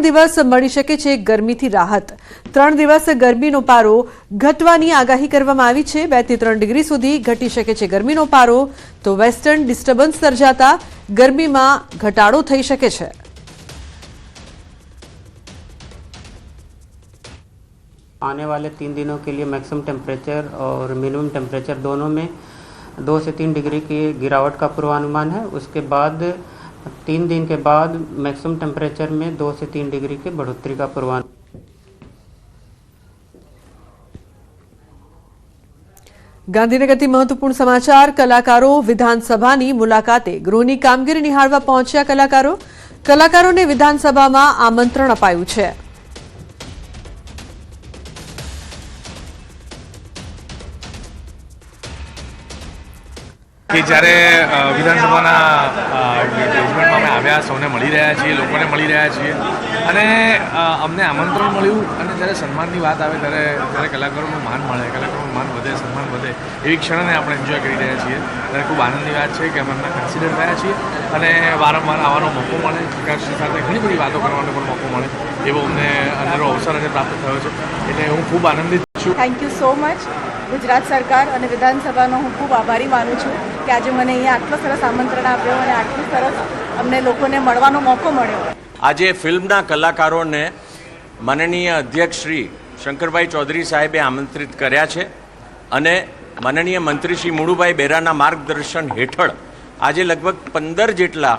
ત્રણ દિવસ મળી શકે છે ગરમીથી રાહત ત્રણ દિવસ ગરમીનો પારો ઘટવાની આગાહી કરવામાં આવી છે બે થી ત્રણ ડિગ્રી સુધી ઘટી શકે છે ગરમીનો પારો તો વેસ્ટર્ન ડિસ્ટર્બન્સ સર્જાતા ગરમીમાં ઘટાડો થઈ શકે છે आने वाले तीन दिनों के लिए मैक्सिमम टेम्परेचर और मिनिमम टेम्परेचर दोनों में दो से तीन डिग्री की गिरावट का पूर्वानुमान है उसके बाद तीन दिन के बाद मैक्सिमम टेम्परेचर में दो से तीन डिग्री की बढ़ोतरी का पूर्वानुमान ગાંધીનગરથી મહત્વપૂર્ણ સમાચાર કલાકારો વિધાનસભાની મુલાકાતે ગૃહની કામગીરી નિહાળવા પહોંચ્યા કલાકારો કલાકારોને વિધાનસભામાં આમંત્રણ અપાયું છે કે જ્યારે વિધાનસભાના બેઝમેન્ટમાં અમે આવ્યા, સૌને મળી રહ્યા છીએ, લોકોને મળી રહ્યા છીએ. અને અમને આમંત્રણ મળ્યું અને જ્યારે સન્માનની વાત આવે ત્યારે ત્યારે કલાકારોનું માન મળે, કલાકારોનું માન વધે, સન્માન વધે, એવી ક્ષણને આપણે એન્જોય કરી રહ્યા છીએ. અને ખૂબ આનંદની વાત છે કે અમે એમના કન્સિડર થયા છીએ અને વારંવાર આવવાનો મોકો મળે, પ્રકાશજી સાથે ઘણી બધી વાતો કરવાનો પણ મોકો મળે, એવો અમને અંદરો અવસર આજે પ્રાપ્ત થયો છે. એટલે હું ખૂબ આનંદિત thank you so much Gujarat સરકાર અને વિધાનસભાનો હું ખૂબ આભારી માનું છું કે આજે મને અહીંયા આટલો સરસ આમંત્રણ આપ્યો અને આટલું સરસ અમને લોકોને મળવાનો મોકો મળ્યો. આજે ફિલ્મના કલાકારોને માનનીય અધ્યક્ષ શ્રી શંકરભાઈ ચૌધરી સાહેબે આમંત્રિત કર્યા છે અને માનનીય મંત્રી શ્રી મુળુભાઈ બેરાના માર્ગદર્શન હેઠળ આજે લગભગ પંદર જેટલા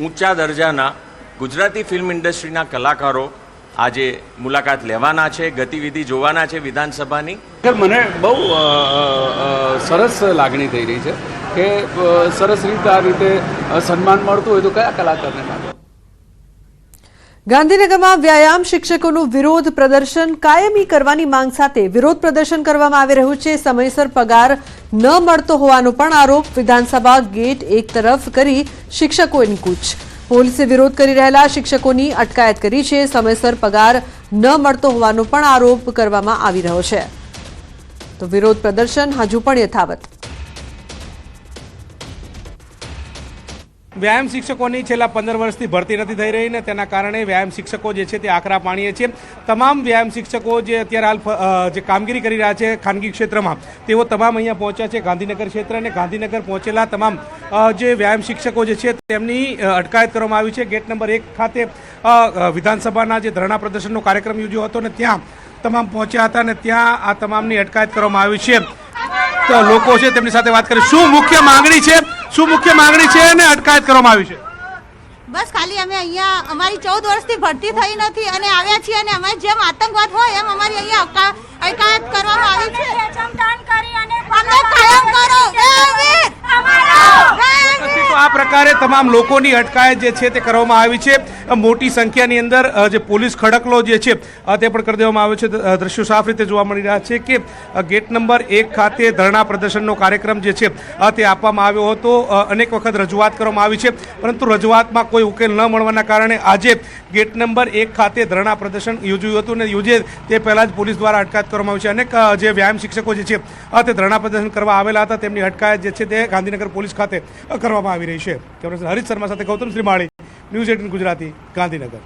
ઊંચા દરજાના ગુજરાતી ફિલ્મ ઇન્ડસ્ટ્રીના કલાકારો આજે મુલાકાત લેવાના છે ગતિવિધિ જોવાના છે વિધાનસભાની. મને બહુ સરસ લાગણી થઈ રહી છે કે સરસ રીતે આ રીતે સન્માન મળતું હોય તો કયા કલાકારને મળે? ગાંધીનગરમાં વ્યાયામ શિક્ષકોનું વિરોધ પ્રદર્શન કાયમી કરવાની માંગ સાથે વિરોધ પ્રદર્શન કરવામાં આવી રહ્યું છે. સમયસર પગાર ન મળતો હોવાનો પણ આરોપ વિધાનસભા ગેટ એક તરફ કરી શિક્ષકોની કૂચ. પોલીસે વિરોધ કરી રહેલા શિક્ષકોની અટકાયત કરી છે. સમયસર પગાર ન મળતો હોવાનો પણ આરોપ કરવામાં આવી રહ્યો છે. તો વિરોધ પ્રદર્શન હજુ પણ યથાવત. વ્યાયામ શિક્ષકોની છેલ્લા પંદર વર્ષથી ભરતી નથી થઈ રહી ને તેના કારણે વ્યાયામ શિક્ષકો જે છે તે આકરા પાણીએ છે. તમામ વ્યાયામ શિક્ષકો જે અત્યારે હાલ જે કામગીરી કરી રહ્યા છે ખાનગી ક્ષેત્રમાં, તેઓ તમામ અહીંયા પહોંચ્યા છે ગાંધીનગર ક્ષેત્ર અને ગાંધીનગર પહોંચેલા તમામ જે વ્યાયામ શિક્ષકો જે છે તેમની અટકાયત કરવામાં આવી છે. ગેટ નંબર એક ખાતે વિધાનસભાના જે ધરણા પ્રદર્શનનો કાર્યક્રમ યોજ્યો હતો ને ત્યાં તમામ પહોંચ્યા હતા અને ત્યાં આ તમામની અટકાયત કરવામાં આવી છે. લોકો છે તેમની સાથે વાત કરી. શું મુખ્ય માંગણી છે? શું મુખ્ય માંગણી છે અને અટકાયત કરવામાં આવી છે? બસ ખાલી અમે અહીંયા અમારી ચૌદ વર્ષથી ભરતી થઈ નથી અને આવ્યા છીએ અને અમારી જેમ આતંકવાદ હોય એમ અમારી અહીંયા અટકાયત કરવામાં આવી છે અમને કાયમ કરો વ્યાયામવીર! વ્યાયામવીર! તો આ પ્રકારે તમામ લોકોની અટકાયત જે છે તે કરવામાં આવી છે. મોટી સંખ્યાની અંદર જે પોલીસ ખડકલો જે છે તે પણ કરી દેવામાં આવ્યો છે. દ્રશ્યો સાફ રીતે જોવા મળી રહ્યા છે કે ગેટ નંબર એક ખાતે ધરણા પ્રદર્શનનો કાર્યક્રમ જે છે તે આપવામાં આવ્યો હતો. અનેક વખત રજૂઆત કરવામાં આવી છે, પરંતુ રજૂઆતમાં કોઈ ઉકેલ ન મળવાના કારણે આજે ગેટ નંબર એક ખાતે ધરણા પ્રદર્શન યોજ્યું હતું અને યોજે તે પહેલાં જ પોલીસ દ્વારા અટકાયત કરવામાં આવી છે. અનેક જે વ્યાયામ શિક્ષકો જે છે તે ધરણા પ્રદર્શન કરવા આવેલા હતા. તેમની અટકાયત જે છે તે ગાંધીનગર પોલીસ ખાતે કરવામાં આવી રહી છે. કેમેરા હરીશ શર્મા સાથે ગૌતમ શ્રીમાળી ન્યૂઝ એટીન ગુજરાતી, ગાંધીનગર.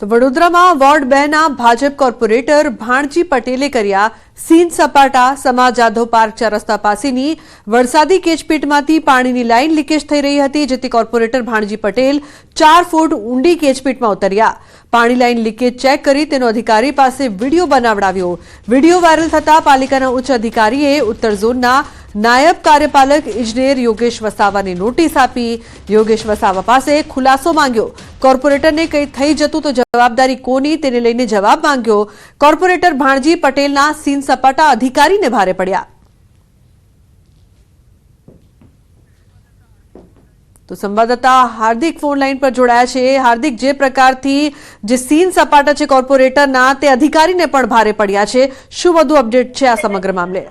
તો વડોદરામાં વોર્ડ બે ના ભાજપ કોર્પોરેટર ભાણજી પટેલે કર્યા સીન સપાટા સમા જાધવ પાર્ક ચાર રસ્તા પાસેની વરસાદી કેચપીટમાંથી પાણીની લાઇન લીકેજ થઈ રહી હતી, જેથી કોર્પોરેટર ભાણજી પટેલ ચાર ફૂટ ઊંડી કેચપીટમાં ઉતર્યા. પાણી લાઇન લીકેજ ચેક કરી તેનો અધિકારી પાસે વીડિયો બનાવડાવ્યો. વીડિયો વાયરલ થતા પાલિકાના ઉચ્ચ અધિકારીએ ઉત્તર ઝોનના નાયબ કાર્યપાલક ઇજનેર યોગેશ વસાવાની નોટિસ આપી યોગેશ વસાવા પાસે ખુલાસો માંગ્યો. કોર્પોરેટરને કંઈ થઈ જતું તો જવાબદારી કોની તેને લઈને જવાબ માંગ્યો. કોર્પોરેટર ભાણજી પટેલના સીન સપાટા અધિકારીને ભારે પડ્યા. તો સંવાદદાતા હાર્દિક ફોન લાઈન પર જોડાયા છે. હાર્દિક, જે પ્રકારથી જે સીન સપાટા છે કોર્પોરેટરના, તે અધિકારીને પણ ભારે પડ્યા છે. શું વધુ અપડેટ છે આ સમગ્ર મામલે?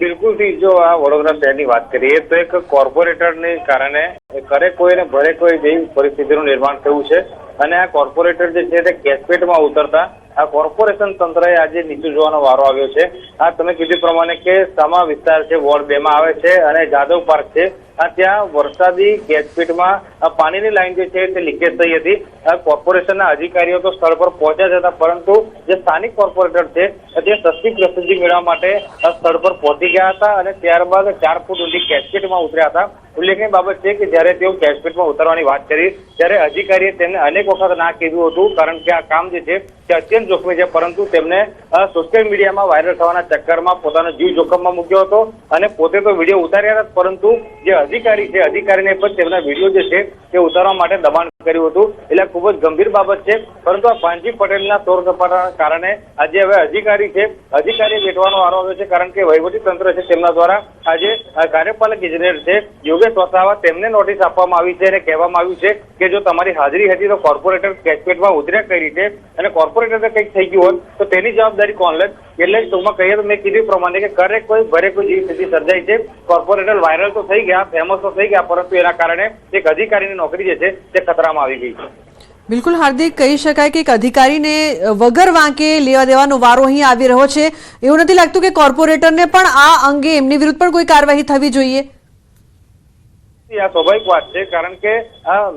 બિલકુલથી જો આ વડોદરા શહેરની વાત કરીએ તો એક કોર્પોરેટરને કારણે કરે કોઈ ને ભરે કોઈ જેવી પરિસ્થિતિનું નિર્માણ થયું છે. અને આ કોર્પોરેટર જે છે તે કેસપેટમાં ઉતરતા આ કોર્પોરેશન તંત્રએ આજે નીચું જોવાનો વારો આવ્યો છે. આ તમે કીધું પ્રમાણે કે સમા વિસ્તાર છે, વોર્ડ બે માં આવે છે અને જાદવ પાર્ક છે. ત્યાં વરસાદી કેચપીટમાં પાણીની લાઈન જે છે તે લીકેજ થઈ હતી. કોર્પોરેશનના અધિકારીઓ તો સ્થળ પર પહોંચ્યા હતા, પરંતુ જે સ્થાનિક કોર્પોરેટર છે, તે સસ્તી પ્રસિદ્ધિ મેળવવા માટે સ્થળ પર પહોંચી ગયા હતા અને ત્યારબાદ ચાર ફૂટ ઊંડી કેચપીટમાં ઉતર્યા હતા. ઉલ્લેખનીય બાબત છે કે જ્યારે તેઓ કેશપીટમાં ઉતરવાની વાત કરી, ત્યારે અધિકારીએ તેમને અનેક વખત ના કીધું હતું, કારણ કે આ કામ જે છે તે અત્યંત જોખમી છે, પરંતુ તેમને સોશિયલ મીડિયામાં વાયરલ થવાના ચક્કરમાં પોતાનો જીવ જોખમમાં મૂક્યો હતો અને પોતે તો વીડિયો ઉતાર્યા હતા પરંતુ જે અધિકારી છે, અધિકારીને પણ તેમના વીડિયો જે છે, તે ઉતારવા માટે દબાણ કર્યું હતું. એટલે ખૂબ જ ગંભીર બાબત છે. પરંતુ આ પાનજી પટેલના તોર સપાટાના કારણે આજે હવે અધિકારી છે. અધિકારી બેઠવાનો વારો છે કારણ કે વહીવટી તંત્ર છે તેમના દ્વારા આજે કાર્યપાલક ઇજનેર છે, યોગેશ વસાવા, તેમને નોટિસ આપવામાં આવી છે અને કહેવામાં આવ્યું છે કે જો તમારી હાજરી હતી તો કોર્પોરેટર કેશપેટમાં ઉતર્યા કઈ રીતે અને કોર્પોરેટરને કંઈક થઈ ગયું હોત તો તેની જવાબદારી કોણ લે એટલે ટૂંકમાં કહીએ તો મેં કીધું પ્રમાણે કે કરે કોઈ ભરે કોઈ જેવી સ્થિતિ સર્જાઈ છે. કોર્પોરેટર વાયરલ તો થઈ ગયા, ફેમસ તો થઈ ગયા, પરંતુ એના કારણે એક અધિકારીની નોકરી જે છે તે ખતરામાં આવી ગઈ છે. બિલકુલ હાર્દિક કહી શકાય કે એક અધિકારીને વગર વાંકે લેવા દેવાનો વારો અહીં આવી રહ્યો છે. એવું નથી લાગતું કે કોર્પોરેટરને પણ આ અંગે એમની વિરુદ્ધ પણ કોઈ કાર્યવાહી થવી જોઈએ. આ સ્વાભાવિક વાત છે કારણ કે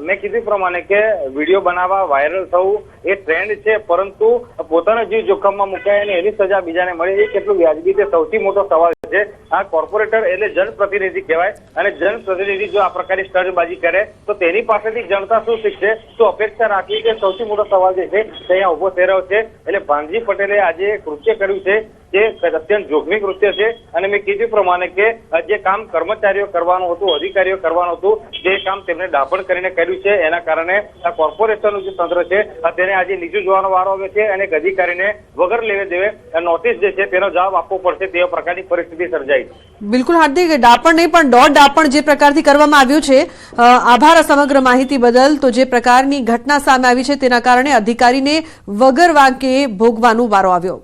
મેં કીધું પ્રમાણે કે વીડિયો બનાવવા વાયરલ થવું એ ટ્રેન્ડ છે પરંતુ પોતાનો જીવ જોખમમાં મુકાય અને એની સજા બીજાને મળે એ કેટલું વ્યાજબી તે સૌથી મોટો સવાલ છે. આ કોર્પોરેટર એટલે જનપ્રતિનિધિ કહેવાય અને જનપ્રતિનિધિ જો આ પ્રકારની સ્ટંટબાજી કરે, તો તેની પાસેથી જનતા શું શીખશે? શું અપેક્ષા રાખવી કે સૌથી મોટો સવાલ જે છે તે અહીંયા ઊભો થઈ રહ્યો છે. એટલે ભાનજી પટેલે આજે કૃત્ય કર્યું છે. જે અત્યંત જોખમી કૃત્ય છે. અને મેં કીધું પ્રમાણે કે જે કામ કર્મચારીઓ કરવાનું હતું, અધિકારીઓ કરવાનું હતું, જે કામ તેમને ડાપણ કરીને કર્યું છે, એના કારણે આ કોર્પોરેશનનું જે તંત્ર છે તેને આજે નીચું જોવાનો વારો આવ્યો છે અને અધિકારીને વગર લેવે દેવે નોટિસ જે છે તેનો જવાબ આપવો પડશે, તેવા પ્રકારની પરિસ્થિતિ સર્જાઈ. બિલકુલ હાર્દિક ડાપણ નહીં, પણ દોઢ ડાપણ જે પ્રકારથી કરવામાં આવ્યું છે આભાર સમગ્ર માહિતી બદલ. તો જે પ્રકારની ઘટના સામે આવી છે, તેના કારણે અધિકારીને વગર વાંકે ભોગવાનો વારો આવ્યો.